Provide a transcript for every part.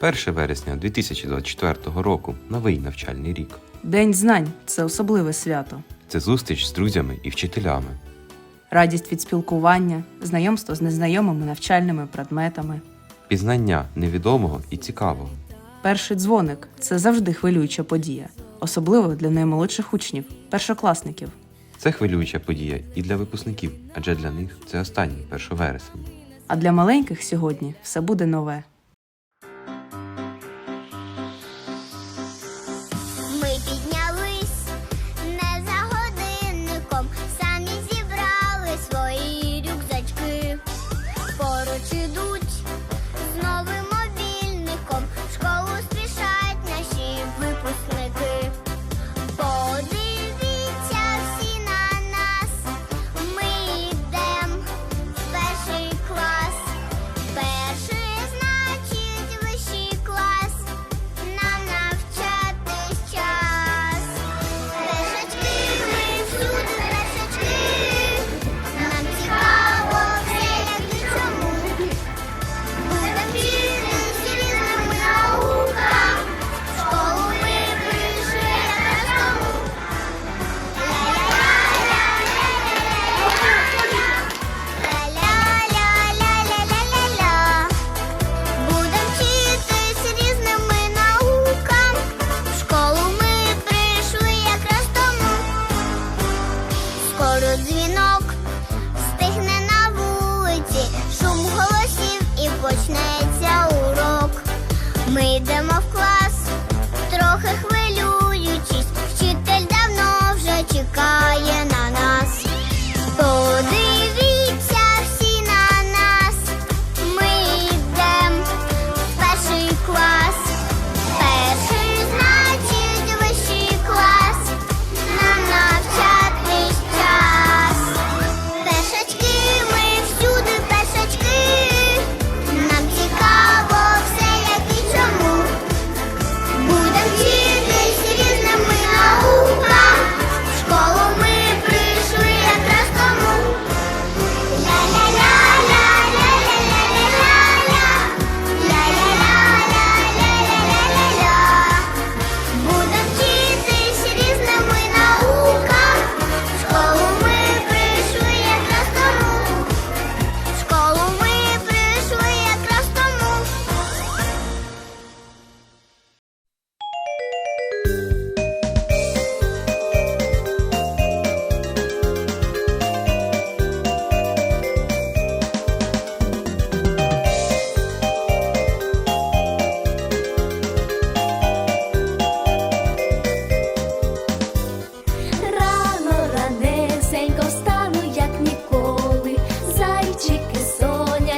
1 вересня 2024 року новий навчальний рік. День знань це особливе свято. Це зустріч з друзями і вчителями. Радість від спілкування, знайомство з незнайомими навчальними предметами. Пізнання невідомого і цікавого. Перший дзвоник це завжди хвилююча подія, особливо для наймолодших учнів, першокласників. Це хвилююча подія і для випускників, адже для них це останній 1 вересня. А для маленьких сьогодні все буде нове.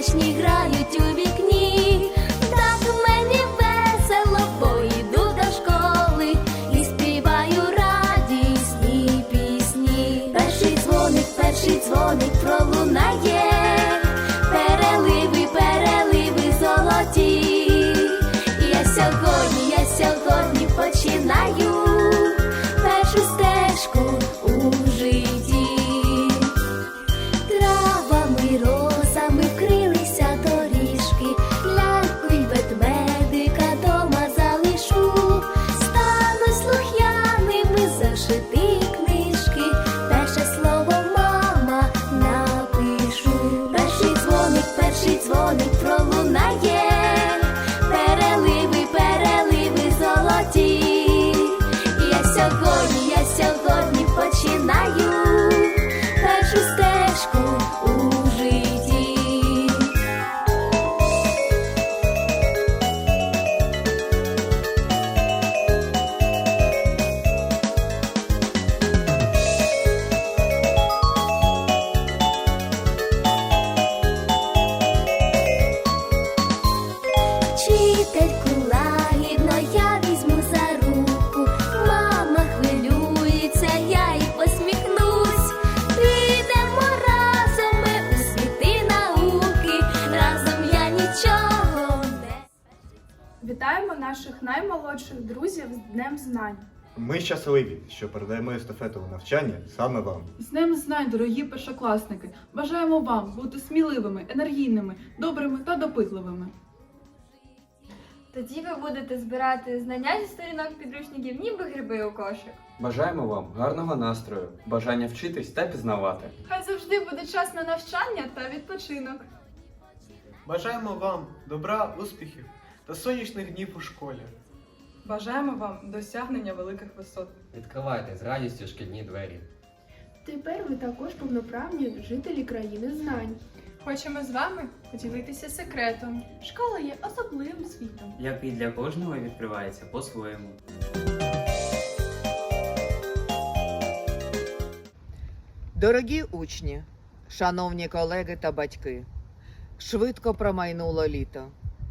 пісні грають у agora. наймолодших друзів з Днем Знань. Ми щасливі, що передаємо естафету навчання саме вам. З ним знань, дорогі першокласники! Бажаємо вам бути сміливими, енергійними, добрими та допитливими. Тоді ви будете збирати знання зі сторінок підручників, ніби гриби у кошик. Бажаємо вам гарного настрою, бажання вчитись та пізнавати. Хай завжди буде час на навчання та відпочинок. Бажаємо вам добра, успіхів та сонячних днів у школі. Бажаємо вам досягнення великих висот. Відкривайте з радістю шкільні двері. Тепер ви також повноправні жителі країни знань. Хочемо з вами поділитися секретом. Школа є особливим світом. який для кожного відкривається по-своєму. Дорогі учні, шановні колеги та батьки, швидко промайнуло літо,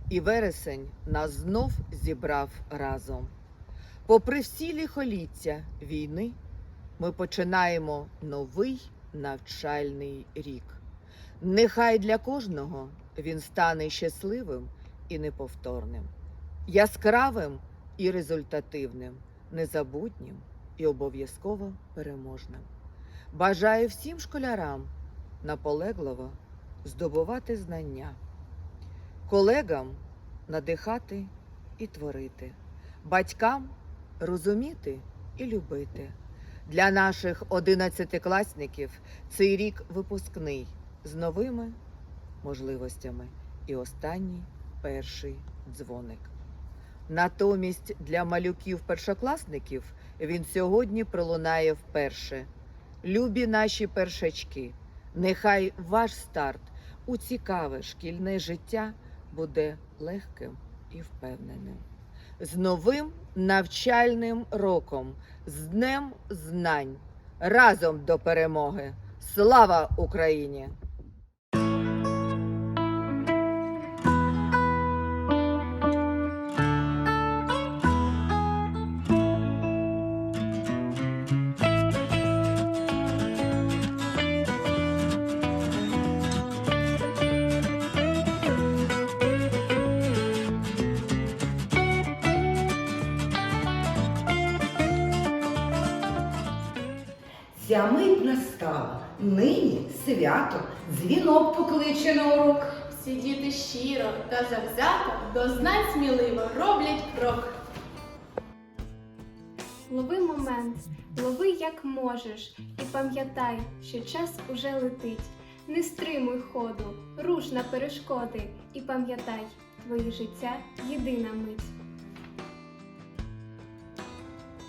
і вересень нас знов зібрав разом. Попри всі ліхоліття війни, ми починаємо новий навчальний рік. Нехай для кожного він стане щасливим і неповторним, яскравим і результативним, незабутнім і обов'язково переможним. Бажаю всім школярам наполегливо здобувати знання, колегам надихати і творити, батькам розуміти і любити. Для наших одинадцятикласників цей рік випускний з новими можливостями і останній перший дзвоник. Натомість для малюків-першокласників він сьогодні пролунає вперше. Любі наші першачки, нехай ваш старт у цікаве шкільне життя буде легким і впевненим. З новим навчальним роком, з Днем Знань, разом до перемоги! Слава Україні! Ця мить настала, нині свято, дзвінок покличе на урок. Всі діти щиро та завзято до знань сміливо роблять крок. Лови момент, лови як можеш, і пам'ятай, що час уже летить. Не стримуй ходу, руш на перешкоди, і пам'ятай, твоє життя єдина мить.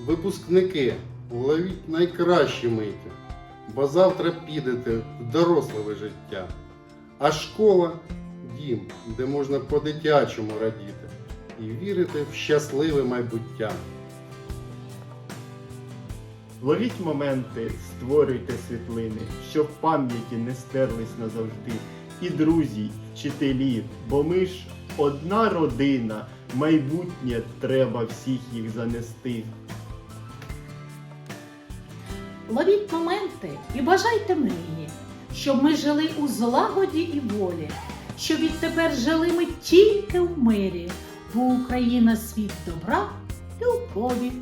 Випускники, ловіть найкращі миті, бо завтра підете в доросле життя. А школа дім, де можна по-дитячому радіти і вірити в щасливе майбуття. Ловіть моменти, створюйте світлини, щоб пам'яті не стерлись назавжди. І друзі, вчителі, бо ми ж одна родина, майбутнє треба всіх їх занести. Ловіть моменти і бажайте мрії, щоб ми жили у злагоді і волі, щоб відтепер жили ми тільки в мирі, бо Україна світ добра, любові